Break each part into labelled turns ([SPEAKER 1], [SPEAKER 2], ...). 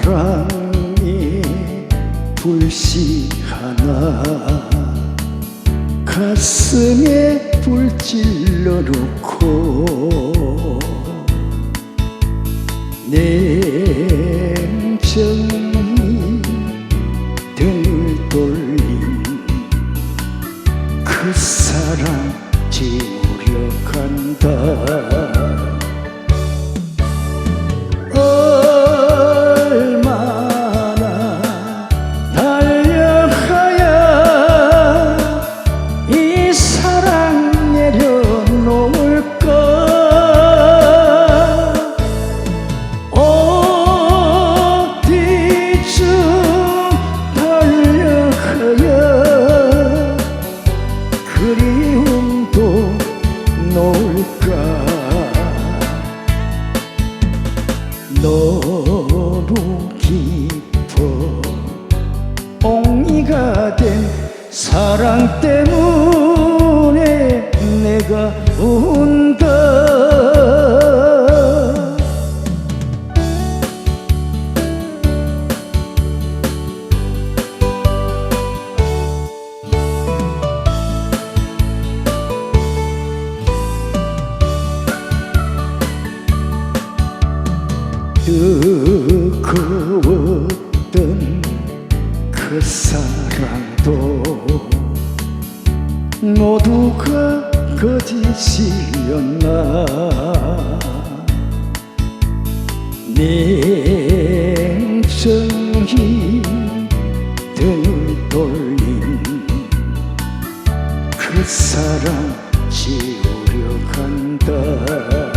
[SPEAKER 1] 사랑의 불씨 하나 가슴에 불질러 놓고 냉정히 등을 돌린 그 사랑 지우려 간다 그리움도 놓을까? 너무 깊어 옹이가 된 사랑 때문에 내가 운다 뜨거웠던 그 사랑도 모두가 거짓이었나? 냉정히 등을 돌린 그 사랑 지우려 간다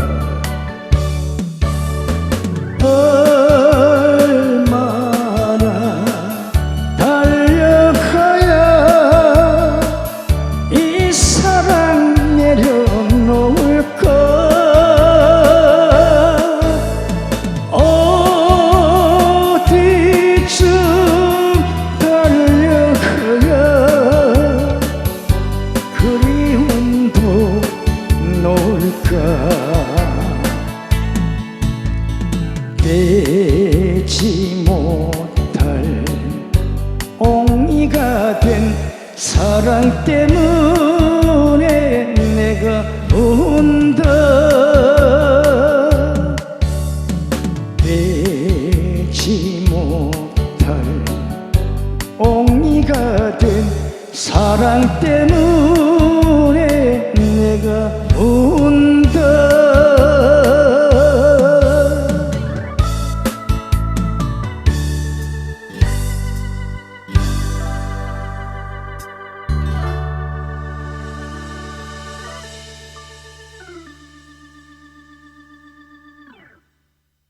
[SPEAKER 1] 된 사랑 때문에 내가 운다. 빼지 못할 옹이가 된 사랑 때문에